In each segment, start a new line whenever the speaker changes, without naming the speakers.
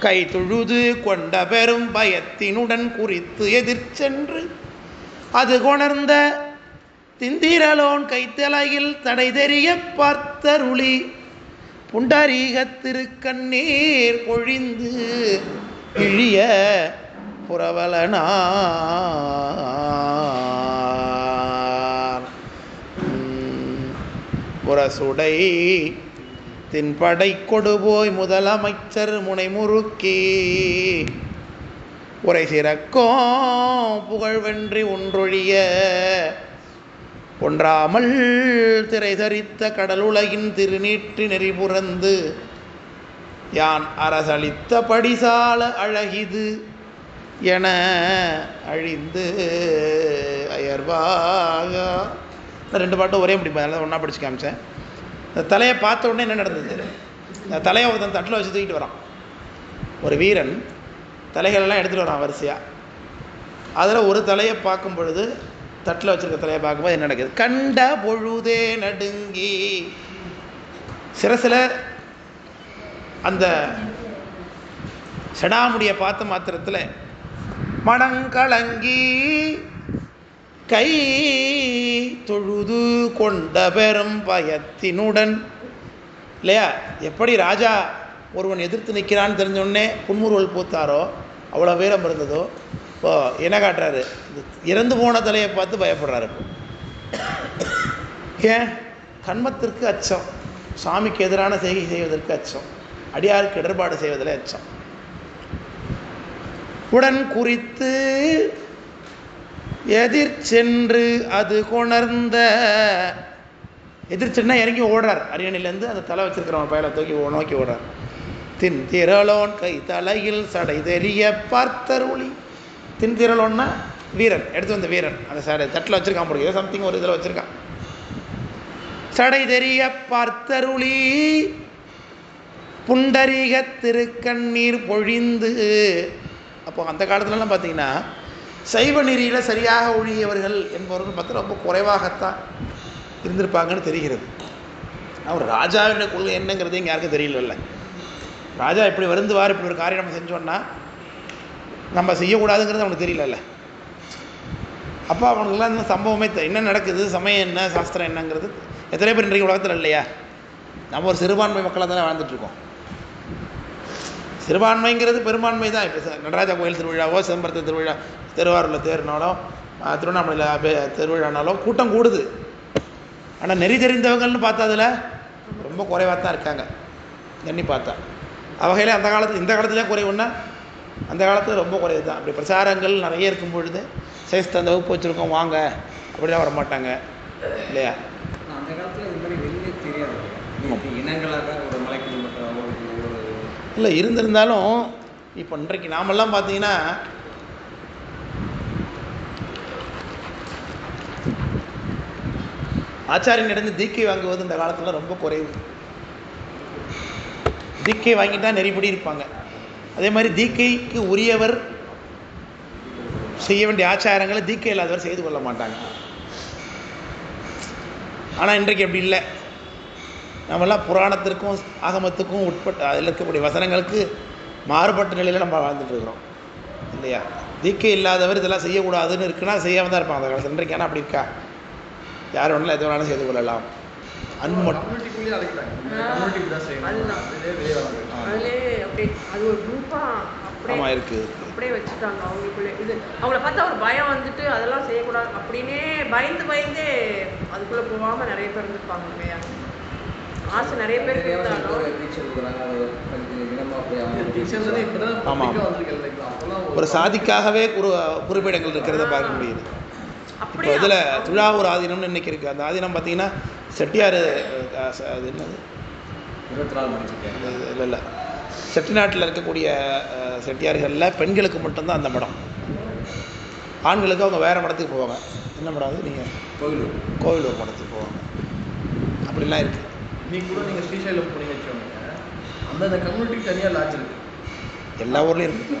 கை தொழுது கொண்ட பெரும் பயத்தினுடன் குறித்து எதிர்ச்சென்று அது கொணர்ந்த திந்திரலோன் கைத்தலையில் தடை தெரிய பார்த்தருளி புண்டரீக திருக்கண்ணீர் பொழிந்து இழிய புறவலனார் புரசுடை தின்படை கொடுபோய் முதலமைச்சர் முனைமுறுக்கி. உரை சிறக்கும் புகழ்வென்றி ஒன்றொழிய. ஒன்றாமல் திரை தரித்த கடலுலகின் திருநீற்றி நெறிபுறந்து யான் அரசளித்த படிசால அழகிது என அழிந்து அயர்வாக. ரெண்டு பாட்டும் ஒரே முடிப்பேன். அதனால ஒன்றா படிச்சு காமிச்சேன். இந்த தலையை பார்த்த உடனே என்ன நடந்தது? இந்த தலையை ஒருத்தன் தட்டில் வச்சு தூக்கிட்டு வரான். ஒரு வீரன் தலைகளெல்லாம் எடுத்துகிட்டு வரான் வரிசையாக அதில் ஒரு தலையை பார்க்கும் பொழுது தட்டில் வச்சுருக்க தலையை பார்க்கும்போது என்ன நடக்குது? கண்ட பொழுதே நடுங்கி. சிரசில் அந்த செடாமுடியை பார்த்த மாத்திரத்தில் மனங்கலங்கி கை தொழுது கொண்ட பெரும் பயத்தினுடன். இல்லையா? எப்படி ராஜா ஒருவன் எதிர்த்து நிற்கிறான்னு தெரிஞ்சோடனே புன்முறுவல் பூத்தாரோ? அவ்வளோ வீரம் இருந்ததோ? இப்போ என்ன காட்டுறாரு? இறந்து போன தலையை பார்த்து பயப்படுறாரு. ஏன்? கண்மத்திற்கு அச்சம். சாமிக்கு எதிரான செய்கை செய்வதற்கு அச்சம். அடியாருக்கு இடர்பாடு செய்வதில் அச்சம். உடன் குறித்து எதிர் சென்று அது கொணர்ந்த. எதிர்ச்சென்னா இறங்கி ஓடுறார். அரியணையிலேருந்து அந்த தலை வச்சிருக்கிறவன் பயலை தூக்கி நோக்கி ஓடுறார். தின் திரளோன் கை தலையில் சடை தெரிய பார்த்தருளி தின் திரளோன்னா வீரன் எடுத்து வந்த வீரன். அந்த சடை தட்டில் வச்சிருக்கான் முடியும் சம்திங் ஒரு இதில் வச்சிருக்கான். சடை தெரிய பார்த்தருளி புண்டரீக திருக்கண்ணீர் பொழிந்து. அப்போ அந்த காலத்துலலாம் பார்த்தீங்கன்னா சைவ நெறியில் சரியாக ஒழியவர்கள் என்பவர்கள் பார்த்து ரொம்ப குறைவாகத்தான் இருந்திருப்பாங்கன்னு தெரிகிறது. அவர் ராஜாவினுடைய கொள்கை என்னங்கிறது இங்கே யாருக்கும் தெரியல ராஜா இப்படி வருந்துவார் இப்படி ஒரு காரியம் நம்ம செஞ்சோன்னா நம்ம செய்யக்கூடாதுங்கிறது அவனுக்கு தெரியலல்ல. அப்போ அவனுக்குலாம் இந்த சம்பவமே என்ன நடக்குது சமயம் என்ன சாஸ்திரம் என்னங்கிறது எத்தனை பேர் இன்றைக்கு உலகத்தில் இல்லையா? நம்ம ஒரு சிறுபான்மை மக்களாக தானே வாழ்ந்துட்டுருக்கோம் சிறுபான்மைங்கிறது பெரும்பான்மை தான். இப்போ நடராஜா கோயில் திருவிழாவோ சிதம்பரத்து திருவிழா திருவாரூரில் தேர்னாலோ ஆஹ், திருவண்ணாமலையில் அபே- திருவிழானாலோ கூட்டம் கூடுது. ஆனால் நெறி தெரிந்தவங்கள்னு பார்த்தா அதில் ரொம்ப குறைவாக தான் இருக்காங்க. எண்ணி பார்த்தா. வகையில் அந்த காலத்தில் இந்த காலத்துல குறைவுன்னா அந்த காலத்தில் ரொம்ப குறைவு தான். அப்படி பிரச்சாரங்கள் நிறைய இருக்கும் பொழுது சேஸ்து அந்த வகுப்பு வச்சுருக்கோம் வாங்க. அப்படிலாம் வர மாட்டாங்க. இல்லையா?
அந்த காலத்துல இந்த மாதிரி வெளியே தெரியாது. இனங்களாக ஒரு மலைக்கு மட்டும் ஒரு ஒரு
இல்லை இருந்திருந்தாலும் இப்போ இன்றைக்கு நாமெல்லாம் பார்த்தீங்கன்னா ஆச்சாரியனிடந்து தீக்கை வாங்குவது இந்த காலத்தில் ரொம்ப குறைவு. தீக்கை வாங்கிட்டா நெறிப்படி இருப்பாங்க. அதே மாதிரி தீக்கைக்கு உரியவர் செய்ய வேண்டிய ஆச்சாரங்களை தீக்கை இல்லாதவர் செய்து கொள்ள மாட்டாங்க. ஆனால் இன்றைக்கு அப்படி இல்லை. நம்மெல்லாம் புராணத்திற்கும் ஆகமத்துக்கும் உட்பட்ட அதில் இருக்கக்கூடிய வசனங்களுக்கு மாறுபட்ட நிலையில் நம்ம வாழ்ந்துட்டு இருக்கிறோம். இல்லையா? தீக்கை இல்லாதவர் இதெல்லாம் செய்யக்கூடாதுன்னு இருக்குன்னா செய்யாம தான் இருப்பாங்க. அந்த காலத்தில் இன்றைக்கு ஆனால் அப்படி இருக்கா? யார் வேணாலும் எது வேணாலும் செய்து கொள்ளலாம். அன்பு மட்டும் ஆமாம் இருக்குது
அப்படியே வச்சுட்டாங்க அவங்களுக்குள்ளே. இது அவங்கள பார்த்தா ஒரு பயம் வந்துட்டு அதெல்லாம் செய்யக்கூடாது. அப்படின்னே பயந்து பயந்தே அதுக்குள்ள போகாம நிறைய பேர் இருந்திருப்பாங்க இல்லையா? ஆசை நிறைய பேர் இருந்தாலும்
டீச்சர் இருக்கிறாங்க அது கொஞ்சம் இனமாக போய் அவங்க
டீச்சர்ஸ் வந்து இப்போ தான்
ஆமா.
பப்ளிக்காக வந்திருக்கு இல்லைங்களா? அப்போல்லாம்
ஒரு சாதிக்காகவே குரு குறிப்பிடங்கள் இருக்கிறத பார்க்க முடியுது. இப்போ இதில் துழாவூர் ஆதீனம்னு இன்னைக்கு இருக்குது அந்த ஆதீனம் பார்த்தீங்கன்னா செட்டியார் அது என்னது?
இருபத்தி நாலு
இல்லை இல்லை. செட்டிநாட்டில் இருக்கக்கூடிய செட்டியார்களில் பெண்களுக்கு மட்டும்தான் அந்த மடம். ஆண்களுக்கு அவங்க வேறு மடத்துக்கு போவாங்க. என்ன மடம் அது? நீங்கள்
கோயில்
கோவிலூர் மடத்துக்கு போவாங்க. அப்படிலாம் இருக்குது
நீ கூட நீங்கள் ஸ்ரீசைலம் போனீங்க வச்சுக்கோங்க. அந்தந்த கம்யூனிட்டிக்கு தனியாக லாட்ஜ் இருக்கு.
எல்லா ஊர்லேயும் இருக்கு.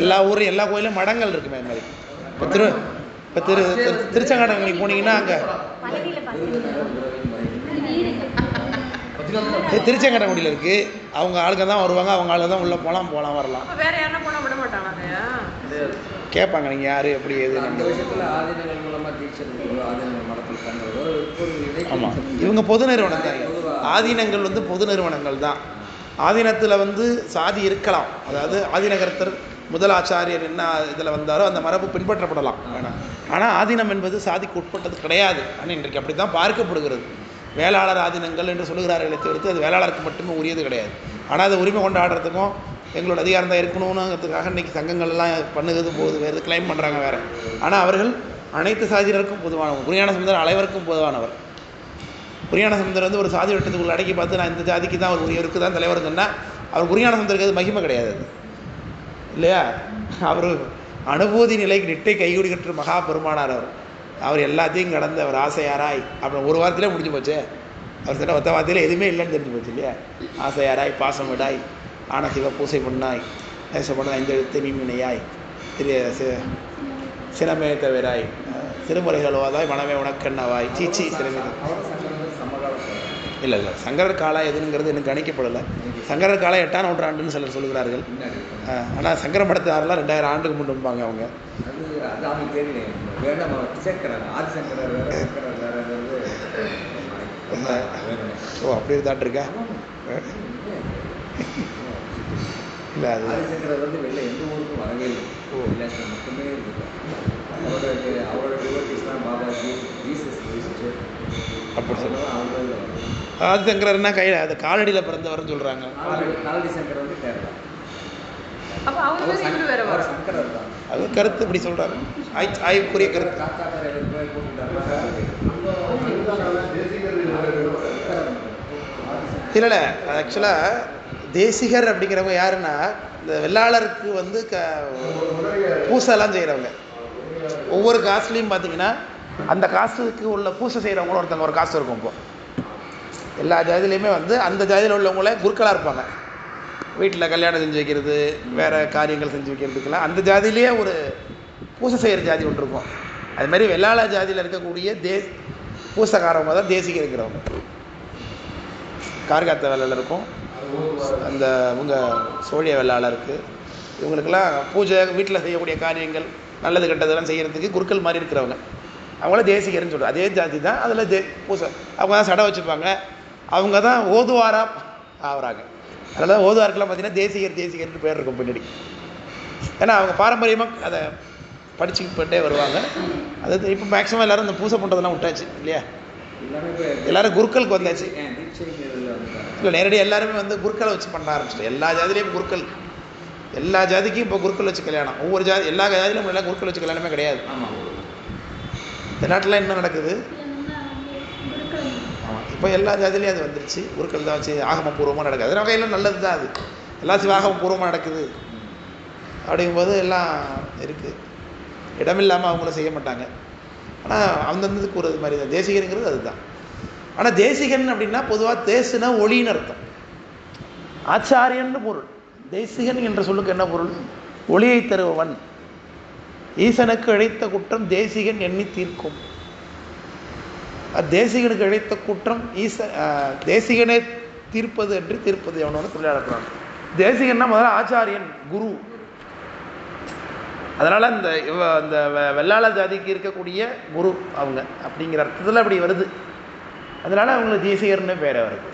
எல்லா ஊர்லையும் எல்லா கோயிலும் மடங்கள் இருக்குமே அது மாதிரி இப்போ திரு இப்போ திரு திரு- திருச்செங்கோட்டை நீங்கள் போனீங்கன்னா அங்கே திருச்செங்கடங்குடியில் இருக்குது அவங்க ஆளுங்க தான் வருவாங்க அவங்க ஆளுங்க தான் உள்ளே போகலாம் போகலாம் வரலாம்.
அப்ப வேற யாரும் போனா விட மாட்டாங்கய்யா
கேட்பாங்க நீங்கள் யார் எப்படி எது
அந்த விஷயத்துல ஆதீனங்கள் தீட்சை
ஆமாம் இவங்க பொது நிறுவனம் தான் ஆதீனங்கள் வந்து பொது நிறுவனங்கள் தான். ஆதீனத்தில் வந்து சாதி இருக்கலாம். அதாவது ஆதீனகர்த்தர் முதல் ஆச்சாரியர் என்ன இதில் வந்தாரோ அந்த மரபு பின்பற்றப்படலாம். வேணாம் ஆனால் ஆதீனம் என்பது சாதிக்கு உட்பட்டது கிடையாது. ஆனால் இன்றைக்கு அப்படி தான் பார்க்கப்படுகிறது. வேளாளர் ஆதீனங்கள் என்று சொல்லுகிறார்களே தவிர்த்து அது வேளாளருக்கு மட்டுமே உரியது கிடையாது. ஆனால் அதை உரிமை கொண்டாடுறதுக்கும் எங்களோட அதிகாரம் தான் இருக்கணுங்கிறதுக்காக இன்றைக்கி சங்கங்கள்லாம் பண்ணுகிறது போகுது வேறு கிளைம் பண்ணுறாங்க வேறு. ஆனால் அவர்கள் அனைத்து சாதியினருக்கும் பொதுவானவர். புரியான சமுதாயம் அனைவருக்கும் பொதுவானவர். புரியான சமுதாயம் வந்து ஒரு சாதி வட்டத்துக்குள்ள அடக்கி பார்த்து நான் இந்த ஜாதிக்கு தான் ஒரு இவருக்கு தான் தலைவர் சொன்னால் அவர் புரியான சமுந்தருக்கு அது மகிமை கிடையாது அது. இல்லையா? அவர் அனுபூதி நிலைக்கு நிட்டை கைகுடிக்கிட்டு மகா பெருமானார் அவர். அவர் எல்லாத்தையும் கடந்து அவர் ஆசையாராய் அப்புறம் ஒரு வாரத்திலே முடிஞ்சு போச்சே. அவர் சொன்ன ஒத்த வார்த்தையில் எதுவுமே இல்லைன்னு தெரிஞ்சு போச்சு இல்லையா? ஆசையாராய் பாசம் விடாய் ஆன சிவ பூசை பண்ணாய் நேசப்பட ஐந்தெழுத்து மீன்வினையாய் திரு சினமே தவிராய். திருமுறைகள் ஓதாய் மனமே உனக்கண்ணவாய் சீச்சி சிறுமி. இல்லை இல்லை சங்கரர் காலம் எதுங்கிறது எனக்கு கணிக்கப்படலை. சங்கரர் காலம் எட்டாம் நூற்றாண்டுன்னு சிலர் சொல்கிறார்கள் ஆனால் சங்கர மடத்தாரெல்லாம் ரெண்டாயிரம் ஆண்டுக்கு முன்னும்பாங்க அவங்க. ஓ அப்படி தாட்டு இருக்கா இல்லை அது
வந்து வெளில எந்த ஊருக்கும் வரவே இல்லை.
ஓ.
விலாசம் மட்டுமே இருக்குது அவரோட அவரோட டிவோட்டிஸ் தான் பாபாஜி ஜீசஸ் கிறிஸ்து.
அப்படி சொல்லு.
அவங்க வரும்.
ஆதிசங்கரர்னா கையில் அது காலடியில் பிறந்தவர்னு சொல்கிறாங்க
காலடி- சங்கர் வந்து கேரளா.
அது கருத்து இப்படி சொல்கிறாரு ஆய் ஆய்வுக்குரிய கருத்து. இல்லை இல்லை ஆக்சுவலாக தேசிகர் அப்படிங்கிறவங்க யாருன்னா இந்த வெள்ளாளருக்கு வந்து க பூசைலாம் செய்கிறவங்க ஒவ்வொரு காசுலேயும் பார்த்தீங்கன்னா அந்த காசுக்கு உள்ள பூசை செய்கிறவங்களும் ஒருத்தவங்க ஒரு காசு இருக்கும் இப்போ. எல்லா ஜாதியிலையுமே வந்து அந்த ஜாதியில் உள்ளவங்களே குருக்களாக இருப்பாங்க. வீட்டில் கல்யாணம் செஞ்சு வைக்கிறது வேறு காரியங்கள் செஞ்சு வைக்கிறதுக்கெல்லாம். அந்த ஜாதியிலேயே ஒரு பூசை செய்கிற ஜாதி ஒன்று இருக்கும். அது வெள்ளாள ஜாதியில் இருக்கக்கூடிய தே பூசைக்காரவங்க தான் தேசிக இருக்கிறவங்க. கார்காத்த வேலையில் இருக்கும். அந்த இவங்க சோழிய வெள்ளாளருக்கு இவங்களுக்கெல்லாம் பூஜை வீட்டில் செய்யக்கூடிய காரியங்கள் நல்லது கெட்டதெல்லாம் செய்கிறதுக்கு குருக்கள் மாதிரி இருக்கிறவங்க. அவங்களாம் தேசிகர்னு சொல்கிறாங்க அதே ஜாதி தான் அதில் தே பூசை அவங்க தான் சடை வச்சுப்பாங்க. அவங்க தான் ஓதுவாரா ஆகுறாங்க அதனால தான் ஓதுவாருக்கெல்லாம் பார்த்தீங்கன்னா தேசிகர் தேசிகர்னு பேர் இருக்கும் பின்னாடி. ஏன்னா அவங்க பாரம்பரியமாக அதை படிச்சுக்கிட்டே வருவாங்க. அது இப்போ மேக்ஸிமம் எல்லாரும் இந்த பூசை பண்ணுறதெல்லாம் விட்டாச்சு இல்லையா?
எல்லோரும்
எல்லாரும் குருக்களுக்கு வந்தாச்சு. இல்லை நேரடியாக எல்லாருமே வந்து குருக்களை வச்சு பண்ண ஆரம்பிச்சிட்டோம் எல்லா ஜாதிலையும் குருக்கள். எல்லா ஜாதிக்கும் இப்போ குருக்கள் வச்சு கல்யாணம். ஒவ்வொரு ஜாதி எல்லா ஜாதியிலும் எல்லாம் குருக்கள் வச்சு கல்யாணமே கிடையாது. இந்த நாட்டில் என்ன நடக்குது? இப்போ எல்லா ஜாதிலையும் அது வந்துருச்சு. குருக்கள் தான் வச்சு ஆகமபூர்வமாக நடக்குது. அதனால வகையில் நல்லது தான் அது எல்லாம் சிவாகமபூர்வமாக நடக்குது. அப்படிங்கும்போது எல்லாம் இருக்குது இடமில்லாமல் அவங்கள செய்ய மாட்டாங்க. ஆனால் அந்தந்ததுக்கு ஒரு மாதிரி தான் தேசிகருங்கிறது அதுதான். ஆனால் தேசிகன் அப்படின்னா பொதுவாக தேசுனா ஒளின்னு அர்த்தம். ஆச்சாரியன்னு பொருள். தேசிகன் என்ற சொல்லுக்கு என்ன பொருள்? ஒளியை தருபவன். ஈசனுக்கு இழைத்த குற்றம் தேசிகன் எண்ணி தீர்க்கும். தேசிகனுக்கு இழைத்த குற்றம் ஈச தேசிகனே தீர்ப்பது என்று தீர்ப்பது எவனோன்னு தொழிலாளர் தேசிகன்னா முதல்ல ஆச்சாரியன் குரு. அதனால் இந்த இவ வெ- வெள்ளாள ஜாதிக்கு இருக்கக்கூடிய குரு அவங்க. அப்படிங்கிற அர்த்தத்தில் அப்படி வருது. அதனால் அவங்களுக்கு தேசிகர்னு பேரை வருது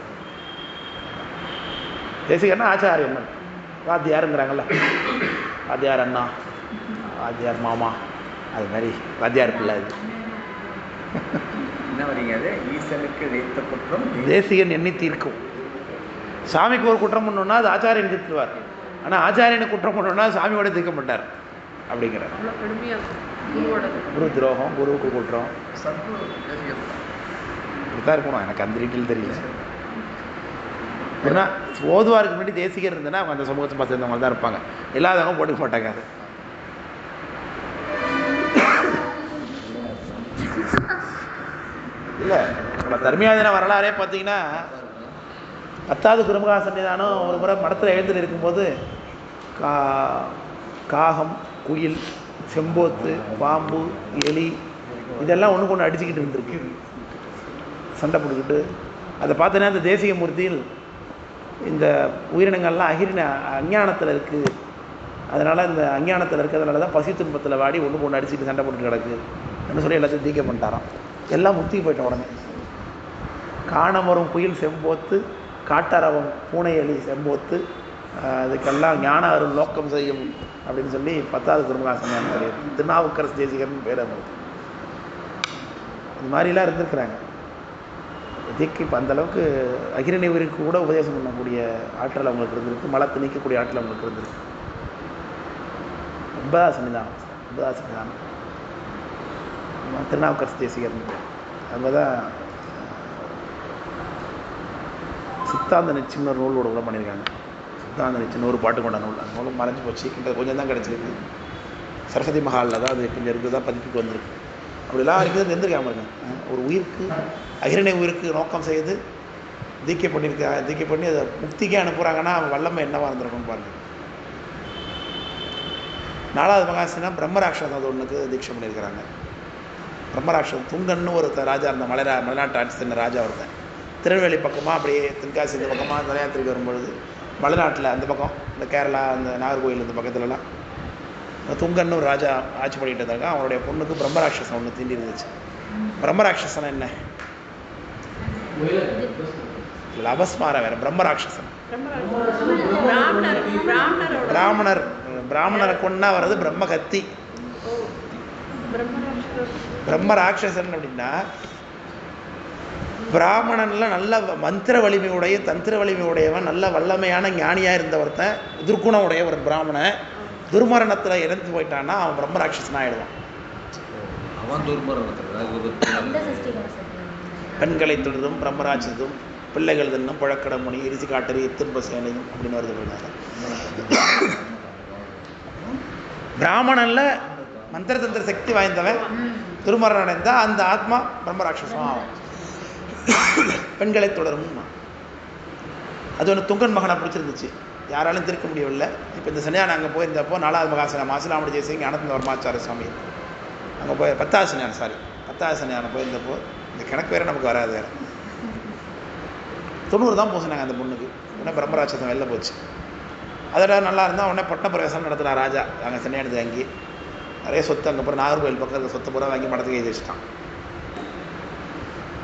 தேசிகர்னா ஆச்சாரியன் வாத்தியாருங்கிறாங்கல்ல. வாத்தியார் அண்ணா வாத்தியார் மாமா அது மாதிரி வாத்தியார் பிள்ளை இது
என்ன வரீங்க அது? ஈசனுக்கு வைத்த குற்றம்
தேசிகன் எண்ணி தீர்க்கும். சாமிக்கு ஒரு குற்றம் பண்ணோன்னா அது ஆச்சாரியன் தீர்த்துவார். ஆனால் ஆச்சாரியனுக்கு குற்றம் பண்ணோன்னா சாமியோட தீர்க்க மாட்டார். அப்படிங்கிறார். குரு துரோகம் குருவுக்கு குற்றம். அப்படி தான் இருக்கணும். எனக்கு அந்த டீட்டெயில் தெரியல. ஏன்னா ஓதுவாருக்கு முன்னாடி தேசிகர் இருந்ததுன்னா அவங்க அந்த சமூகத்தை பார்த்து இருந்தவங்க தான் இருப்பாங்க. இல்லாதவங்க போட்டுக்க மாட்டாங்க அது. இல்லை நம்ம தர்மியாதின வரலாறே பார்த்தீங்கன்னா பத்தாவது குருமகா சன்னிதானம் ஒரு முறை மடத்தில் எழுந்து இருக்கும்போது கா காகம் குயில் செம்போத்து பாம்பு எலி இதெல்லாம் ஒன்றுக்கு ஒன்று அடிச்சுக்கிட்டு இருந்திருக்கு. சண்டை போட்டுக்கிட்டு அதை பார்த்தோன்னா அந்த தேசிய மூர்த்தியில் இந்த உயிரினங்கள்லாம் அகிரின அஞ்ஞானத்தில் இருக்குது அதனால் இந்த அஞ்ஞானத்தில் இருக்கிறதுனால தான் பசி துன்பத்தில் வாடி ஒன்று ஒன்று அடிச்சுட்டு சண்டை போட்டு கிடக்கு அப்படின்னு சொல்லி எல்லாத்தையும் தீக்க பண்ணிட்டாராம். எல்லாம் முத்தி போயிட்ட உடனே. காணமரும் புயல் குயில் செம்போத்து காட்டரவம் பூனையலி செம்போத்து அதுக்கெல்லாம் ஞான அருள் நோக்கம் செய்யும் அப்படின்னு சொல்லி பத்தாவது குருமகாசன் திருநாவுக்கரசு தேசிகர்னு பேர் அது. இது மாதிரிலாம் இருந்திருக்கிறாங்க. திக்கு இப்போ அந்தளவுக்கு அகிரணி கூட உபதேசம் பண்ணக்கூடிய ஆற்றல் அவங்களுக்கு இருந்திருக்கு. மலத்தை நீக்கக்கூடிய ஆற்றல் அவங்களுக்கு இருந்திருக்கு. ரொம்ப சன்னிதானம் ரொம்ப சன்னிதானம் திருநாவுக்கரசு தேசிகர் பேர் அவங்க தான் சித்தாந்த நிச்சயம்னு ஒரு நூலோட கூட பண்ணியிருக்காங்க. சித்தாந்த நிச்சயம் ஒரு பாட்டு கொண்ட நூல். அந்த நூலும் மறைஞ்சு போச்சு. கிட்ட கொஞ்சம் தான் கிடச்சிருக்கு. சரஸ்வதி மஹாலில் தான் அது கொஞ்சம் இருந்து தான் பதிப்புக்கு வந்திருக்கு. அப்படிலாம் இருக்குது இருந்திருக்காம இருக்கு ஒரு உயிருக்கு அகிரணை உயிருக்கு நோக்கம் செய்து தீக்கை பண்ணியிருக்க தீக்கை பண்ணி அதை முக்திக்கே அனுப்புகிறாங்கன்னா அவன் வல்லமை என்னவா இருந்திருக்கும்னு பாருங்கள் நாலாவது மகாசினா பிரம்மராட்சசம் அது ஒன்றுக்கு தீட்சை பண்ணியிருக்கிறாங்க. பிரம்மராட்சசம் துங்கன்னு ஒரு ராஜா இருந்த மலைரா மலைநாட்டு ஆட்சி சென்ற ராஜா ஒருத்தன். திருநெல்வேலி பக்கமாக அப்படியே தென்காசி இந்த பக்கமாக தலையாத்திரிக்கு வரும்பொழுது மலைநாட்டில் அந்த பக்கம் இந்த கேரளா அந்த நாகர்கோயில் இந்த பக்கத்துலலாம் துங்கன்னு ஒரு ராஜா ஆட்சி பண்ணிட்டு இருந்தாங்க அவனுடைய பொண்ணுக்கு பிரம்மராட்சசன் ஒன்று தீண்டி இருந்துச்சு பிரம்மராட்சசன் என்ன? லபஸ்மார வேற பிரம்மராட்சசன்
பிராமணர்
பிராமணர் பிராமணரை கொண்டா வர்றது பிரம்ம கத்தி பிரம்ம ராட்சசன் அப்படின்னா பிராமணன்ல நல்ல மந்திர வலிமை உடைய தந்திர வலிமை உடையவன் நல்ல வல்லமையான ஞானியா இருந்த ஒருத்தன் துர்க்குணம் உடைய ஒரு பிராமணன். துர்மரணத்துல இறந்து போயிட்டான்னா அவன் பிரம்ம ராட்சசன் ஆயிடுவான்
அவன் துர்மரணத்தில்
பெண்களை தொடரும் பிரம்மராட்சதும் பிள்ளைகள் தின்னும் புழக்கடமுனி இரிசி காட்டறி இத்தின்ப சேனையும் அப்படின்னு வருது பிராமணன்ல மந்திர தந்திர சக்தி வாய்ந்தவன் திருமரணம் அடைந்தா அந்த ஆத்மா பிரம்மராட்சசம் ஆகும். பெண்களை தொடரும் அது ஒன்று துங்கன் மகனை பிடிச்சிருந்துச்சு. யாராலும் திருக்க முடியவில்லை. இப்போ இந்த சனியான அங்கே போயிருந்தப்போ நாலாவது மகாசன மாசிலாமணி ஜெயசிங் அனந்த வர்மாச்சார சுவாமி. அங்கே போய் பத்தாவது சனியான சாரி பத்தாவது சனியான போயிருந்தப்போ இந்த கணக்கு வேறு நமக்கு வராது வேறு. தொண்ணூறு தான் பூசினாங்க அந்த பொண்ணுக்கு. உடனே பிரம்மராட்சசம் வெளில போச்சு. அதோட நல்லா இருந்தால் உடனே பட்ட பிரவேசம் நடத்தினா ராஜா. அங்கே சென்னையானது வாங்கி நிறைய சொத்து அங்கே அப்புறம் நாகர்கோவில் பக்கம் சொத்து சொத்தை பூரா வாங்கி மடத்துக்கு எழுதி வச்சுட்டான்.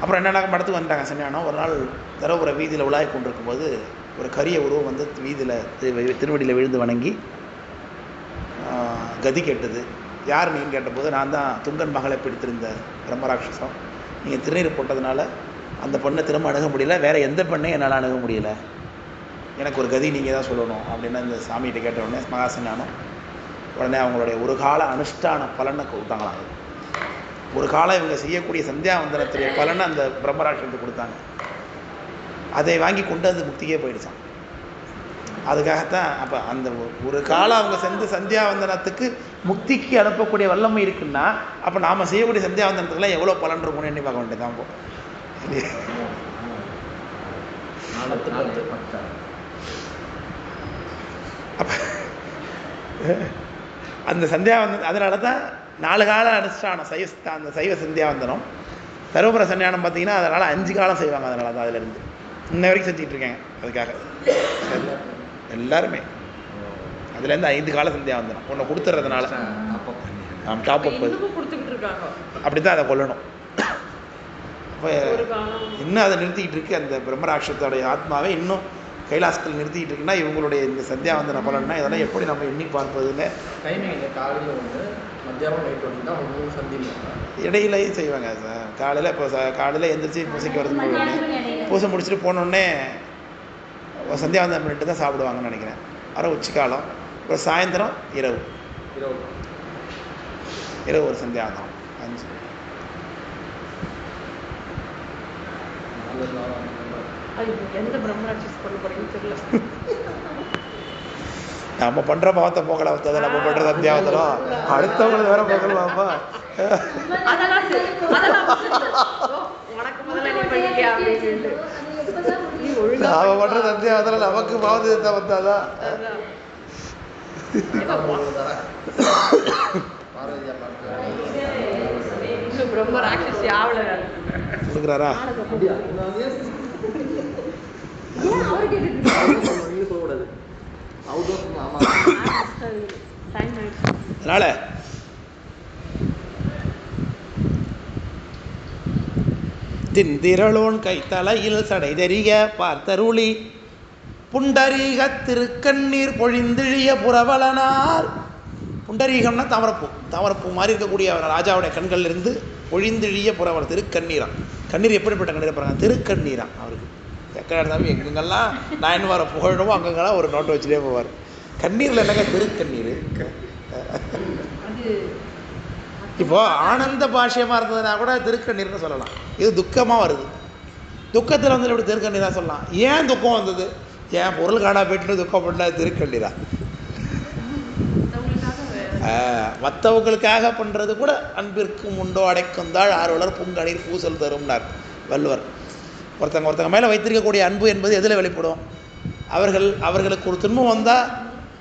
அப்புறம் என்னன்னா மடத்துக்கு வந்துட்டாங்க சென்னையானம். ஒரு நாள் தருமபுர வீதியில் உலாய் கொண்டிருக்கும்போது ஒரு கரிய உருவம் வந்து வீதியில் திருவடியில் விழுந்து வணங்கி கதி கேட்டது. யார் நீங்கள் கேட்டபோது நான் தான் துங்கன் மகளை பிடித்திருந்த பிரம்மராட்சசம். நீங்கள் திருநீர் போட்டதுனால அந்த பெண்ணை திரும்ப அணுக முடியல வேறு எந்த பெண்ணையும் என்னால் அணுக முடியல. எனக்கு ஒரு கதி நீங்கள் தான் சொல்லணும் அப்படின்னு அந்த சாமிகிட்ட கேட்ட உடனே மகாசனானும் உடனே அவங்களுடைய ஒரு கால அனுஷ்டான பலனை கொடுத்தாங்களாம் ஒரு காலம் இவங்க செய்யக்கூடிய சந்தியாவந்தனத்துடைய பலனை அந்த பிரம்மராட்சத்துக்கு கொடுத்தாங்க. அதை வாங்கி கொண்டு வந்து முக்திக்கே போயிடுச்சான் அதுக்காகத்தான் அப்போ அந்த ஒரு காலம் அவங்க செஞ்ச சந்தியாவந்தனத்துக்கு முக்திக்கு அனுப்பக்கூடிய வல்லமை இருக்குன்னா அப்போ நாம் செய்யக்கூடிய சந்தியாவந்தனத்துக்குலாம் எவ்வளோ பலன் இருக்கும்னு எண்ணி பார்க்க வேண்டியதான்
அப்போ
அந்த சந்தியாவந்தன் அதனால தான் நாலு கால அனுஷ்டானம் சைவ அந்த சைவ சந்தியாவந்தனம் தருமபுர சன்னியானம் பார்த்தீங்கன்னா அதனால் அஞ்சு காலம் செய்வாங்க அதனால தான் அதுலேருந்து இன்ன வரைக்கும் செஞ்சுட்டு இருக்காங்க அதுக்காக. எல்லாருமே. அதுலேருந்து ஐந்து கால சந்தியாவந்தனம் ஒன்று கொடுத்துறதுனால.
அப்போ பண்ணி
நாம் டாப் அப்
இன்னமும் கொடுத்துக்கிட்டு இருக்காங்க.
அப்படி தான் அதை கொல்லணும். அப்போ இன்னும் அதை நிறுத்திக்கிட்டு இருக்கு அந்த பிரம்மராட்சத்தோடைய ஆத்மாவை இன்னும் கைலாசத்தில் நிறுத்திக்கிட்டு இருக்குன்னா இவங்களுடைய இந்த சந்தியாவந்தன பலன்னா இதெல்லாம் எப்படி நம்ம எண்ணி பார்ப்பதுன்னு
டைமிங் இல்லை. காலையில் ஒன்று மத்தியானம் நைட் ஒன்று தான் மூணு சந்திங்க
இடையிலையும் செய்வாங்க சார் காலையில் இப்போ காலையில் எந்திரிச்சு பூசைக்கு வரதுக்கு
இடையில
பூசை முடிச்சுட்டு போனோடனே சந்தியாவந்தனம் பண்ணிட்டு தான் சாப்பிடுவாங்கன்னு நினைக்கிறேன். அரை உச்சிக்காலம் அப்புறம் சாயந்தரம் இரவு.
இரவு.
இரவு ஒரு சந்தியாவந்தனம். அஞ்சு.
எந்த பண்ண போறீங்கன்னு தெரியல.
நம்ம பண்ணுற பாவத்தை போக்கல வந்ததை நம்ம பண்ணுற சந்தியாவந்தனம் அடுத்தவங்களுக்கு வேற
ஒழுங்கா
நாம பண்ணுற சந்தியாவந்தனம் நமக்கு பாவத்தை வந்தாதான் கொடுக்குறாரா
ஏன் அவர் கேட்டுட்டு
சொல்லக்கூடாது. அவுட் ஆமா
அதனால் திந்திரளோன் கைத்தலையில் சடை தெரிய பார்த்தருளி புண்டரீக திருக்கண்ணீர் பொழிந்திழிய புறவலனார் புண்டரீகம்னா தாமரப்பூ தாமரப்பூ மாதிரி இருக்கக்கூடிய அவர் ராஜாவுடைய கண்கள்ல இருந்து பொழிந்திழிய புறவல் திருக்கண்ணீராம் கண்ணீர் எப்படிப்பட்ட கண்ணீர் பாருங்க. திருக்கண்ணீரம் அவருக்கு. எக்கடா இருந்தாலும் எங்கெங்கெல்லாம் நான் வர புகழணுமோ அங்கங்கெல்லாம் ஒரு நோட்டை வச்சுட்டே போவார். கண்ணீரில் என்னங்க திருக்கண்ணீர்? இப்போ ஆனந்த பாஷ்யமாக இருந்ததுன்னா கூட திருக்கண்ணீர்னு சொல்லலாம். இது துக்கமாக வருது. துக்கத்தில் வந்து இப்படி திருக்கண்ணீர் தான் சொல்லலாம்? ஏன் துக்கம் வந்தது? ஏன் பொருள் காணா போயிட்டு துக்கம் திருக்கண்ணீரா?
மற்றவங்களுக்காக
பண்ணுறது கூட அன்பிற்கும் உண்டோ அடைக்கும் தாழ் ஆர்வலர் பூங்கணீர் பூசல் தரும்னார் வள்ளுவர். ஒருத்தங்க ஒருத்தங்க மேலே வைத்திருக்கக்கூடிய அன்பு என்பது எதில் வெளிப்படும்? அவர்கள் அவர்களுக்கு ஒரு துன்பம் வந்தால்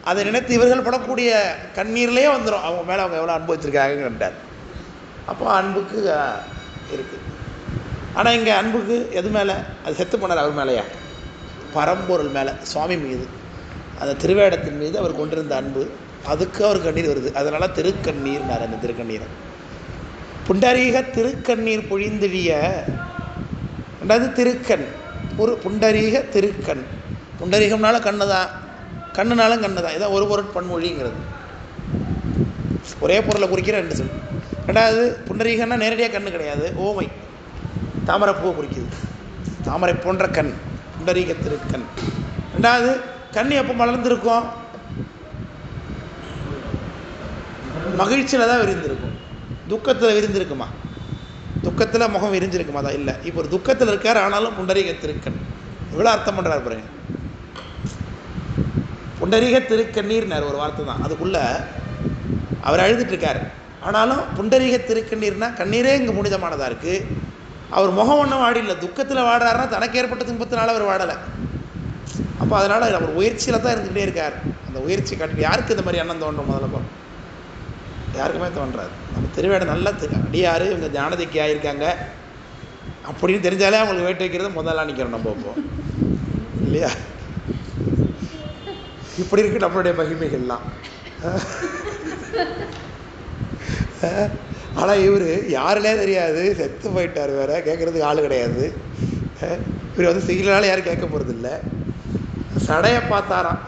அதை நினைத்து இவர்கள் படக்கூடிய கண்ணீர்லேயே வந்துடும் அவங்க மேலே அவங்க எவ்வளோ அன்பு வச்சுருக்காங்கன்றார் அப்போ அன்புக்கு இருக்குது ஆனால் இங்கே அன்புக்கு எது மேலே? அது செத்து போனார் அவர் மேலேயா? பரம்பொருள் மேலே சுவாமி மீது. அந்த திருவேடத்தின் மீது அவர் கொண்டிருந்த அன்பு அதுக்கு அவர் கண்ணீர் வருது. அதனால் திருக்கண்ணீர்னார் அந்த திருக்கண்ணீரை. புண்டரீக திருக்கண்ணீர் பொழிந்திழிய ரெண்டாவது திருக்கண். ஒரு புண்டரீக திருக்கண். புண்டரீகம்னால கண்ணு தான் கண்ணுனாலும் கண்ணு தான் இதான் ஒரு பொருட் பன்மொழிங்கிறது. ஒரே பொருளை குறிக்கிற ரெண்டு சொல். ரெண்டாவது புண்டரீகன்னா நேரடியாக கண்ணு கிடையாது. ஓமை. தாமரைப்பூவை குறிக்குது. தாமரை போன்ற கண். புண்டரீக திருக்கண். ரெண்டாவது கண் எப்போ மலர்ந்திருக்கும்? மகிழ்ச்சியில் தான் விரிந்திருக்கும். துக்கத்தில் விரிந்திருக்குமா? துக்கத்தில் முகம் விரிஞ்சிருக்குமா? தான் இல்லை. இப்போ ஒரு துக்கத்தில் இருக்கார் ஆனாலும் புண்டரீக திருக்கண் இவ்வளோ அர்த்தம் பண்ணுறாரு பாருங்க. புண்டரீக திருக்கண்ணீர்னார் ஒரு வார்த்தை தான். அதுக்குள்ள அவர் அழுதுட்டுருக்கார். ஆனாலும் புண்டரீக திருக்கண்ணீர்னா கண்ணீரே இங்கே புனிதமானதாக இருக்குது அவர் முகம் ஒன்றும் வாடில்லை. துக்கத்தில் வாடுறாருன்னா தனக்கு ஏற்பட்ட துன்பத்தினால அவர் வாடலை. அப்போ அதனால் அவர் உயர்ச்சியில் தான் இருந்துக்கிட்டே இருக்கார். அந்த உயர்ச்சி காட்டி யாருக்கு இந்த மாதிரி எண்ணம் தோன்றும் முதல்ல போ. யாருக்குமே தோன்றாது. நம்ம திருவேடை நல்லா தெரி- அடியார் இவங்க ஞானதிக்கு ஆயிருக்காங்க. அப்படின்னு தெரிஞ்சாலே அவங்களுக்கு வேட்டு வைக்கிறது முதல்ல நிற்கிறோம் நம்ம இப்போ இல்லையா? இப்படி இருக்கு நம்மளுடைய மகிமைகள்லாம். ஆனால் இவர் யாருனே தெரியாது. செத்து போயிட்டார் வேற. கேட்குறதுக்கு ஆள் கிடையாது. இவர் வந்து சிகிலால யாரும் கேட்க போகிறதில்ல சடையை பார்த்தாராம்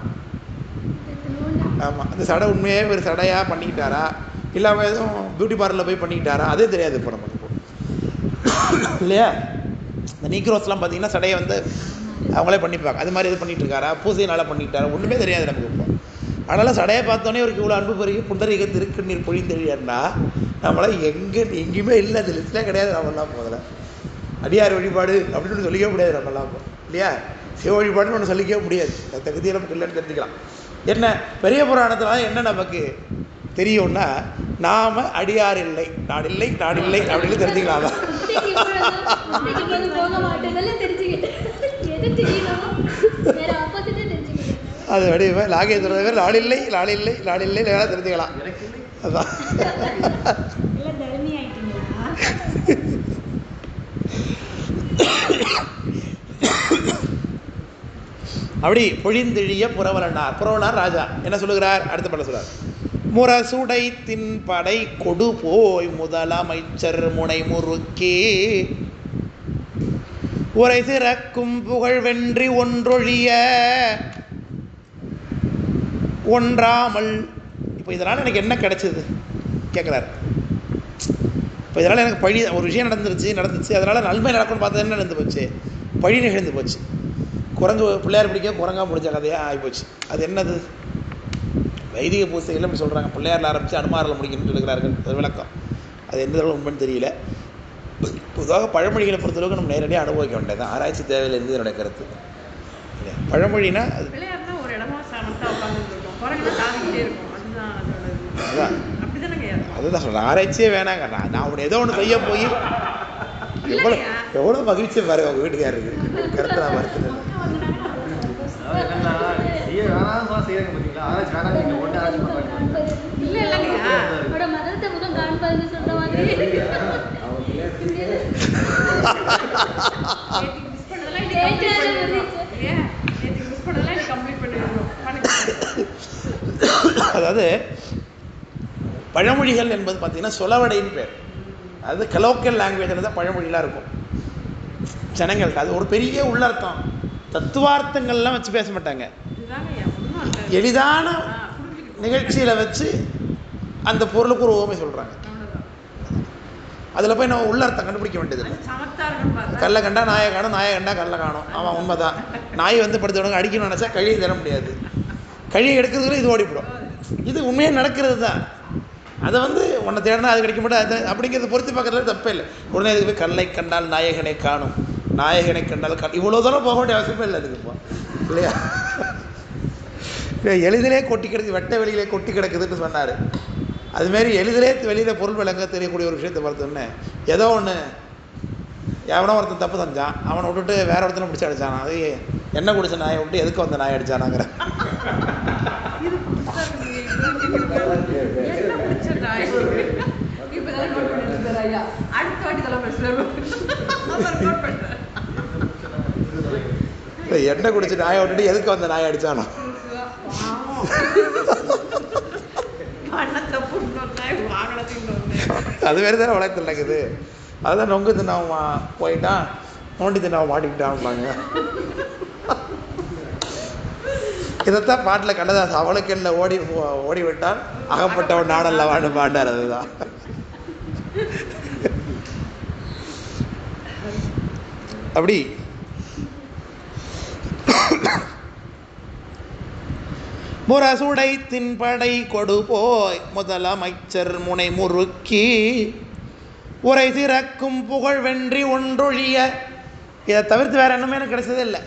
ஆமாம் அந்த சடை உண்மையே ஒரு சடையாக பண்ணிக்கிட்டாரா? இல்லாமல் எதுவும் பியூட்டி பார்லரில் போய் பண்ணிக்கிட்டாரா? அதே தெரியாது இப்போ நமக்கு இல்லையா? இந்த நீக்ரோஸ்லாம் பார்த்தீங்கன்னா சடையை வந்து அவங்களே பண்ணிப்பாங்க. அது மாதிரி இது பண்ணிட்டு இருக்காரா பூசையினால பண்ணிக்கிட்டாரா ஒன்றுமே தெரியாது நமக்கு இப்போ. அதனால் சடையை பார்த்தோன்னே இவருக்கு இவ்வளோ அன்பு பெருகி புண்டரீக திருக்கண்ணீர் பொழிந்தெழியாருன்னா நம்மளால் எங்கே எங்கேயுமே இல்லை. அந்த லிஸ்ட்லாம் கிடையாது நம்மளாம் முதல்ல அடியார் வழிபாடு அப்படின்னு சொல்லிக்க சொல்லிக்கவே முடியாது நம்மளாம் இல்லையா? சிவ வழிபாடுன்னு ஒன்று சொல்லிக்கவே முடியாது அந்த தகுதியை நமக்கு இல்லைன்னு தெரிஞ்சுக்கலாம் என்ன பெரிய புராணத்தில் என்ன நமக்கு தெரியும்னா நாம அடியார் இல்லை நான் இல்லை நான் இல்லை அப்படின்னு தெரிஞ்சுக்கலாம் அது
முட்டைக்கு இவ்வளவு- முட்டைக்கு நாளில்லை நாளில்லை மாட்டேங்கன்னு தெரிஞ்சுக்கலாம் அதான் தெரியணுமோ வேற opposite ஆ தெரிஞ்சுக்கிட்டேன்.
அது வடிவமே நாகேந்திர பேர் நாள் இல்லை நாள் இல்லை நாள் இல்லை வேணா தெரிஞ்சுக்கலாம்
எனக்கு இல்லை
அதான்
எல்லாம் தர்மி ஆயிட்டீங்களா?
அப்படி பொழிந்தெழிய புறவலனார் புறவலனார் ராஜா. என்ன சொல்லுகிறார்? அடுத்த படம் சொல்றார். முரசுடை தின் படை கொடு போய் முதலமைச்சர் முனை முறுக்கே. உரை சிறக்கும் புகழ் வென்றி ஒன்றொழிய. ஒன்றாமல் இப்போ இதனால் எனக்கு என்ன கிடைச்சது? கேட்குறாரு இப்போ இதனால் எனக்கு பழி ஒரு விஷயம் நடந்துருச்சு நடந்துச்சு. அதனால் நன்மை நடக்கும்னு பார்த்தா என்ன நடந்து போச்சு? பழி நிகழ்ந்து போச்சு. குரங்கு பிள்ளையார் பிடிக்க குரங்கா பிடிச்ச கதையாக ஆகிப்போச்சு. அது என்னது? வைதிக பூசைகள் அப்படி சொல்கிறாங்க பிள்ளையாரில் ஆரம்பித்து அனுமாரில் முடிக்கணும்னு சொல்லுகிறார்கள் ஒரு விளக்கம். அது எந்த அளவு உண்மைன்னு தெரியல. பொதுவாக பழமொழிகளை பொறுத்தளவுக்கு நம்ம நேரடியாக அனுபவிக்க வேண்டியது ஆராய்ச்சி தேவையிலிருந்து என்னுடைய கருத்து? பழமொழினா அது
அதுதான்
அதுதான். சொல்கிறேன் ஆராய்ச்சியே வேணாங்க. நான் நான் உன்னை ஏதோ ஒன்று செய்ய போய் எவ்வளோ எவ்வளோ மகிழ்ச்சி பாரு உங்கள் வீட்டுக்காரருக்கு. கருத்து நான் மறுத்துட்டேன்
செய்யறாங்க நீங்க
இல்ல இல்லைங்க
மதத்தை காண்பதுன்னு சொல்ற மாதிரி.
அதாவது பழமொழிகள் என்பது பார்த்தீங்கன்னா சொலவடைன்னு பேர். அது கலோக்கல் லாங்குவேஜில் தான் பழமொழிலாம் இருக்கும். ஜனங்கள்ட்ட. அது ஒரு பெரிய உள்ளர்த்தம். தத்துவார்த்தங்கள்லாம் வச்சு பேச மாட்டாங்க
இதுதாங்க என் ஒன்றும் இல்லை
எளிதான நிகழ்ச்சியில் வச்சு அந்த பொருளுக்கு ஒரு ஓமை சொல்கிறாங்க அதில் போய் நம்ம உள்ளர்த்தம் கண்டுபிடிக்க வேண்டியதில்லை. கல்லை கண்டா நாயை காணும் நாயை கண்டா கல்லை காணும். ஆமாம் உண்மைதான். நாய் வந்து படுத்தவனுக்கு அடிக்கணும்னு நினச்சா கழியை தர முடியாது. கழியை எடுக்கிறதுக்குள்ள இது ஓடிவிடும் இது உண்மையாக நடக்கிறது தான். அதை வந்து உன்னை தேடினா அது கிடைக்க மாட்டேன். அது அப்படிங்கிறத பொறுத்து பார்க்கறதுல தப்பே இல்லை. உடனே இதுக்கு போய் கல்லை கண்டால் நாயகனை காணும். நாயகனை கண்டால் க இவ்வளோ தூரம் போக வேண்டிய அவசியமே இல்லை அதுக்கு இப்போ இல்லையா? எளிதிலே கொட்டி கிடக்கு வெட்ட வெளியிலே கொட்டி கிடக்குதுன்னு சொன்னார். அதுமாரி எளிதிலே வெளியில் பொருள் விளங்க தெரியக்கூடிய ஒரு விஷயத்தை பார்த்தோன்னே ஏதோ ஒன்று எவனோ ஒருத்தன் தப்பு செஞ்சான் அவனை விட்டுட்டு வேற ஒருத்தனை பிடிச்சி அடிச்சானா? அது என்ன குடிச்ச நாயை விட்டு எதுக்கு வந்த நாயை அடிச்சானாங்கிற. எண்ணெய் குடிச்சு நாயை விட்டுட்டு எதுக்கு வந்த நாயை அடிச்சானா
பாவம். பண்ண தப்பு இன்னொரு நாய், வாங்கினது இன்னொரு நாய்.
அது வேறு தானே வளர்த்து நடக்குது. அதுதான் நொங்கு தின்னாவும் போயிட்டான் நோண்டி தின்னாவும் மாட்டிக்கிட்டான்பாங்க. இதைத்தான் பாட்டில் கண்ணதாஸ் அவளுக்கு என்ன ஓடி ஓடி விட்டான் அகப்பட்டவன் நாடல்ல வாடு பாண்டார் அதுதான். அப்படி முரசுடை தின்படை கொடு போய் முதலமைச்சர் முனை முறுக்கி உரை திறக்கும் புகழ் வென்றி ஒன்றொழிய. இதை தவிர்த்து வேற என்னமே எனக்கு கிடைச்சதே இல்லை.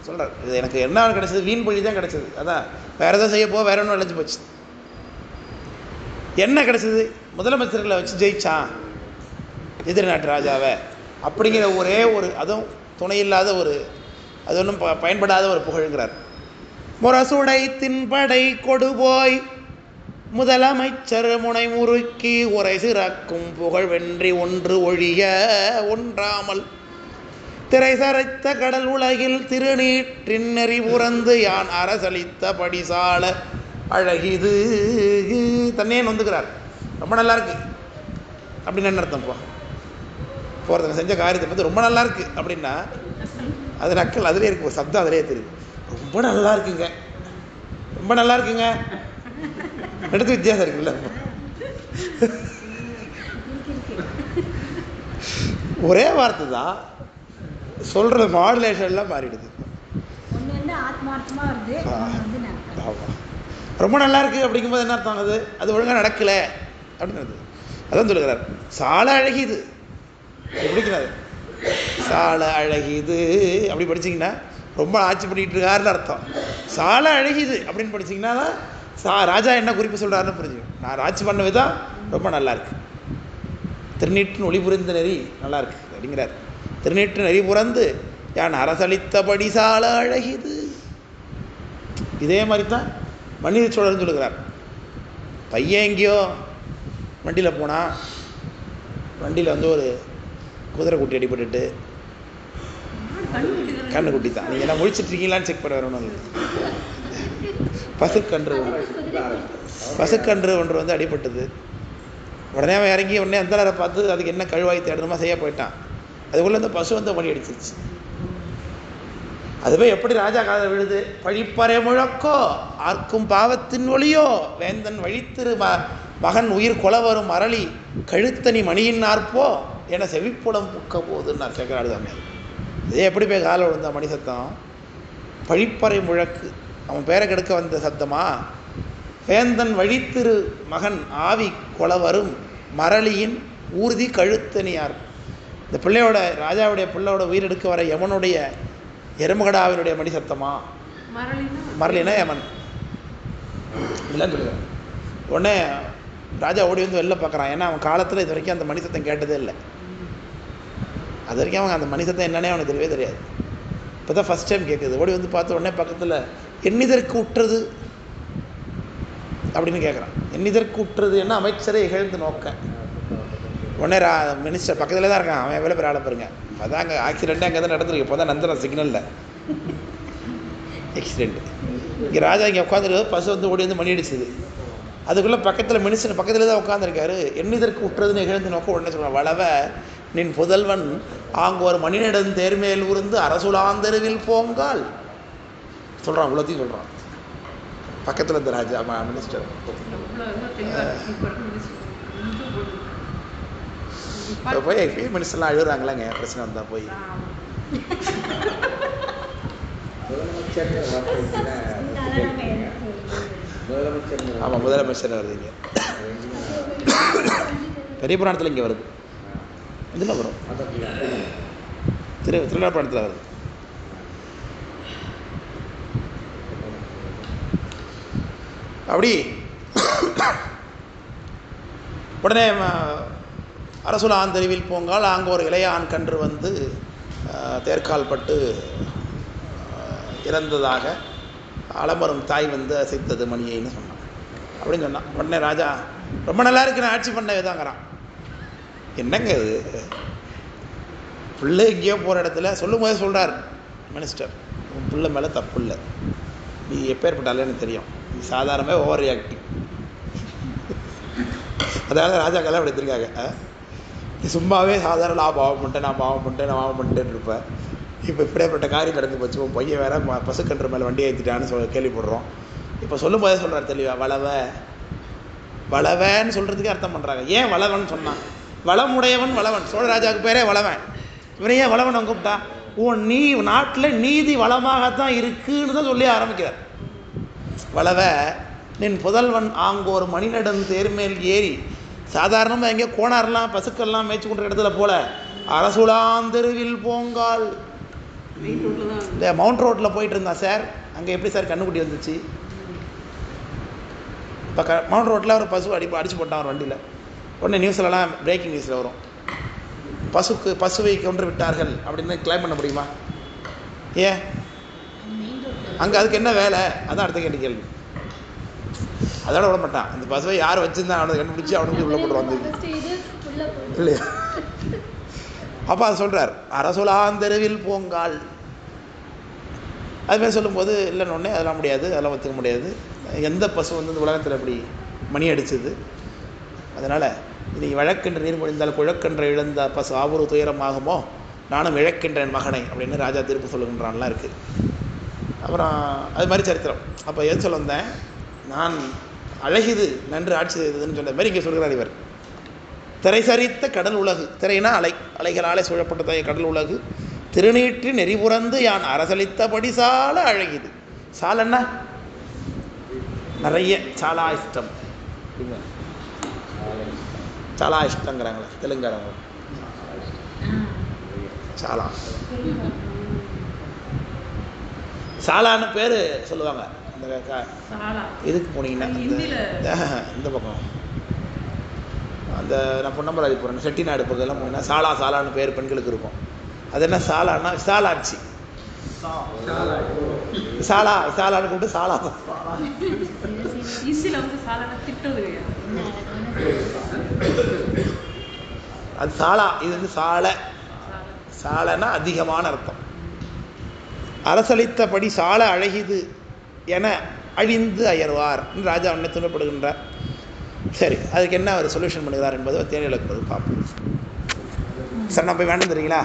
சொல்கிறார் இது எனக்கு என்ன கிடைச்சது? வீண் பொழி தான் கிடைச்சது. அதான் வேற எதாவது செய்ய போக வேற ஒன்றும் அழைச்சி போச்சு. என்ன கிடைச்சது? முதலமைச்சர்களை வச்சு ஜெயிச்சான் எதிர்நாட்டு ராஜாவை. அப்படிங்கிற ஒரே ஒரு அதுவும் துணை இல்லாத ஒரு அது ஒன்றும் ப பயன்படாத ஒரு புகழுங்கிறார். முரசுடை தின்படை கொடுபோய் முதலமைச்சர் முனை முறுக்கி உரை சிறக்கும் புகழ் வென்றி ஒன்று ஒழிய ஒன்றாமல் திரை சரைத்த கடல் உலகில் திருநீற்றின் நெறி புரந்து யான் அரசளித்த படிசால அழகிது. தன்னே நொந்துக்கிறார். ரொம்ப நல்லா இருக்கு அப்படின்னு என்ன அர்த்தம்ப்பா போகிறத செஞ்ச காரியத்தை பற்றி ரொம்ப நல்லா இருக்கு அப்படின்னா அது நக்கல் அதிலே இருக்கு ஒரு சப்தம் அதிலே தெரியுது. ரொம்ப நல்லா இருக்குங்க. ரொம்ப நல்லா இருக்குங்க. எடுத்து வித்தியாசம் இருக்குல்ல. ஒரே வார்த்தை தான் சொல்கிற மாடுலேஷன்லாம் மாறிடுது. ரொம்ப நல்லா இருக்கு அப்படிங்கும்போது என்ன அர்த்தம் ஆகுது? அது ஒழுங்காக நடக்கல. அப்படின்றது அதான் சொல்லுகிறார். சால அழகிது. எப்படிங்கிறாரு சால அழகிது. அப்படி படிச்சீங்கன்னா ரொம்ப ஆட்சி பண்ணிட்டு இருக்காருன்னு அர்த்தம். சாலை அழகிது அப்படின்னு படிச்சிங்கன்னா தான் சா ராஜா என்ன குறிப்பு சொல்கிறாருன்னு புரிஞ்சுக்கணும். நான் ஆட்சி பண்ண விதம் ரொம்ப நல்லா இருக்கு ஒளி புரிந்த நெறி நல்லாயிருக்கு அப்படிங்கிறார். திருநீட்டு நெறி புறந்து யான் அரசளித்தபடி சாலை அழகிது. இதே மாதிரி தான் மனித சோழர்னு சொல்லுகிறார். பையன் எங்கேயோ வண்டியில் போனால் வண்டியில் வந்து ஒரு குதிரை குட்டி அடிபட்டுட்டு கண்ணு குட்டி தான் நீங்கள் எல்லாம் முழிச்சிட்டு இருக்கீங்களான்னு செக் பண்ண வரணும் பசுக்கன்று ஒன்று. பசுக்கன்று ஒன்று வந்து அடிபட்டது. உடனே அவன் இறங்கி உடனே அந்தலரை பார்த்து அதுக்கு என்ன கழுவாய் தேடணுமா செய்ய போயிட்டான். அதுக்குள்ளே இந்த பசு வந்து மணி அடிச்சிருச்சு. அதுவே எப்படி ராஜா காதல் விழுது? பழிப்பறை முழக்கோ ஆர்க்கும் பாவத்தின் ஒளியோ வேந்தன் வழித்திரு ம மகன் உயிர் கொல வரும் அரளி கழுத்தனி மணியின் நாற்போ என செவிப்புலம் புக்க போகுதுன்னு கேட்குறாரு தானே இதே எப்படி போய் காலை விழுந்தா மணி சத்தம்? பழிப்பறை முழக்கு. அவன் பேரை கெடுக்க வந்த சத்தமா? வேந்தன் வழித்திரு மகன் ஆவி கொல வரும் மரளியின் ஊர்தி கழுத்தனியார் இந்த பிள்ளையோட ராஜாவுடைய பிள்ளையோட உயிரெடுக்க வர யமனுடைய எருமகடாவினுடைய மணி சத்தமா?
மரளினா
யமன். இல்லைன்னு சொல்லுவேன் உடனே ராஜா ஓடி வந்து வெளில பார்க்குறான் ஏன்னா அவன் காலத்தில் இது வரைக்கும் அந்த மணி சத்தம் கேட்டதே இல்லை. அது வரைக்கும் அவன் அந்த மணி சத்தம் என்னன்னே அவனுக்கு தெரியவே தெரியாது. இப்போ தான் ஃபஸ்ட் டைம் கேட்குது ஓடி வந்து பார்த்த உடனே பக்கத்தில் எண்ணிதற்கு உற்றது? அப்படின்னு கேட்குறான் எண்ணிதற்கு உற்றது? என்ன அமைச்சரை இகழ்ந்து நோக்க. உடனே ரா மினிஸ்டர் பக்கத்தில் தான் இருக்கான். அவன் எவ்வளோ பேர் ஆள பாருங்க. அதான் அங்கே ஆக்சிடெண்ட்டே அங்கே தான் நடந்திருக்கு. இப்போ தான் நந்தனம் சிக்னலில் ஆக்சிடெண்ட் இங்கே ராஜா இங்கே உட்காந்துருக்கு பசு வந்து ஓடி வந்து மணி அடிச்சுது. அதுக்குள்ளே பக்கத்தில் மினிஸ்டர் பக்கத்தில் தான் உட்காந்துருக்காரு எண்ணிதற்கு இதற்கு இகழ்ந்து நோக்க. உடனே சொல்கிறான் வளவை நின் புதல்வன் ஆங்க ஒரு மணிநெடுந் தேர்மேல் உருந்து அரசுலாந்தருவில் போங்கால். சொல்கிறான் இவ்வளோத்தையும் சொல்கிறான் பக்கத்தில் இந்த ராஜா மினிஸ்டர் இப்போ போய் ஃபீல் மினிஸ்டர்லாம் அழுகுறாங்களாங்க பிரச்சனை வந்தால் போய்.
முதலமைச்சர் முதலமைச்சர்
ஆமாம் முதலமைச்சர் வருது இங்கே. பெரிய புராணத்தில் இங்கே வருது. இதில் வரும். திரு திருவிழாப்படத்தில் வருது அப்படி. உடனே அரசுல ஆண் தெருவில் போங்கால் அங்கே ஒரு இளையான் கன்று வந்து அஹ், பட்டு இறந்ததாக அலமரும் தாய் வந்து அசைத்தது மணியைன்னு சொன்னான். அப்படின்னு சொன்னான். உடனே ராஜா ரொம்ப நல்லா இருக்கு நான் ஆட்சி பண்ண இதாங்கிறான். என்னங்க இது? பிள்ளை எங்கேயோ போகிற இடத்துல சொல்லும் போதே சொல்கிறார் மினிஸ்டர். உன் பிள்ளை மேலே தப்பு இல்லை. நீ எப்பேற்பட்டாலே எனக்கு தெரியும். நீ சாதாரணமே ஓவர் ரியாக்டிங் அதாவது ராஜாக்கெல்லாம் அப்படி எடுத்திருக்காங்க. நீ சும்மாவே சாதாரண நான் பாவம் பண்ணிட்டேன் நான் பாவம் பண்ணிட்டேன் நான் பாவம் பண்ணிட்டேன்னு இருப்பேன் இப்போ இப்படியாப்பட்ட காரியம் நடந்து போச்சு. உன் பையன் வேற ம- பசுக்கன்று மேலே வண்டி ஏற்றிட்டான்னு சொல்ல கேள்விப்படுறோம். இப்போ சொல்லும் போதே சொல்கிறார் தெளிவா வளவ. வளவன்னு சொல்கிறதுக்கே அர்த்தம் பண்ணுறாங்க ஏன் வளவன்னு சொன்னான்? வளமுடையவன் வளவன். சோழராஜாவுக்கு பேரே வளவன். இவனை ஏன் வளவன் கூப்பிட்டா? உன் நீ நாட்டில் நீதி வளமாகத்தான் இருக்குன்னு தான் சொல்லி ஆரம்பிக்கிறார். வளவ நின் புதல்வன் ஆங்கோர் மணிநடன் தேர்மேல் ஏறி சாதாரணமாக எங்கேயோ கோணாரெல்லாம் பசுக்கள்லாம் மேய்ச்சி கொண்ட இடத்துல போல அரசுலாந்தெருவில் போங்கால். இந்த மவுண்ட் ரோட்டில் போயிட்டு இருந்தான் சார். அங்கே எப்படி சார் கண்ணுக்குட்டி வந்துச்சு? இப்போ க மவுண்ட் ரோட்டில் ஒரு பசு அடி அடிச்சு போட்டான் ஒரு வண்டியில். உடனே நியூஸ்லலாம் பிரேக்கிங் நியூஸில் வரும். பசுக்கு பசுவை கொன்று விட்டார்கள் அப்படின்னு கிளைம் பண்ண முடியுமா? ஏன்? அங்கே அதுக்கு என்ன வேலை? அதான் அடுத்த கேள்வி கேள்வி. அதோட விட மாட்டான். அந்த பசுவை யார் வச்சுருந்தா அவனை கண்டுபிடிச்சி அவனுக்கு உள்ள போட்டு வந்து இல்லையா? அப்போ அது சொல்கிறார் அரசுலாந்தெருவில் போங்கால். அதுமாதிரி சொல்லும்போது இல்லைன்னு அதெல்லாம் முடியாது அதெல்லாம் ஒத்துக்க முடியாது. எந்த பசு வந்து இந்த உலகத்தில் இப்படி மணி அடிச்சது? அதனால் இதை வழக்கென்று நீர் பொழிந்தால் குழக்கென்ற இழந்த பசு ஆபுரு துயரமாகுமோ? நானும் இழக்கின்றேன் மகனை அப்படின்னு ராஜா திருப்பு சொல்லுகின்றான்லாம் இருக்குது அப்புறம் அது மாதிரி சரித்திரம். அப்போ எது சொல்ல வந்தேன்? நான் அழகிது நன்று ஆட்சி செய்ததுன்னு சொன்ன மாதிரி இங்கே சொல்கிறார் இவர். திரை சரித்த கடல் உலகு திரைனா அலை அலைகளாலே சூழப்பட்ட கடல் உலகு. திருநீற்றி நெறிபுறந்து யான் அரசளித்தபடி சால அழகிது. சாலன்னா நிறைய சாலா இஷ்டம் சாலா இஷ்டங்கிறாங்களே தெலுங்காரங்க சாலா சாலான்னு பேர் சொல்லுவாங்க. அந்த
சாலா
இதுக்கு போனீங்கன்னா இந்த பக்கம். அந்த நான் பொன்னம்பராஜி போகிறேன் செட்டிநாடு பக்கம்லாம் போனீங்கன்னா சாலா சாலான்னு பேர் பெண்களுக்கு இருக்கும். அது என்ன சாலான்னா விசாலாட்சி சாலா விசாலான்னு கூப்பிட்டு சாலா அது சாலா. இது வந்து சாலை.
சாலைனா
சாலைன்னா அதிகமான அர்த்தம். அரசளித்தபடி சாலை அழகிது என அழிந்து அயர்வார் என்று ராஜா உன்னை துணப்படுகின்றார் சரி அதுக்கு என்ன அவர் சொல்யூஷன் பண்ணுகிறார் என்பதை தேனியில் பார்ப்போம். சார் நான் போய் வேண்டாம் தெரியுங்களா?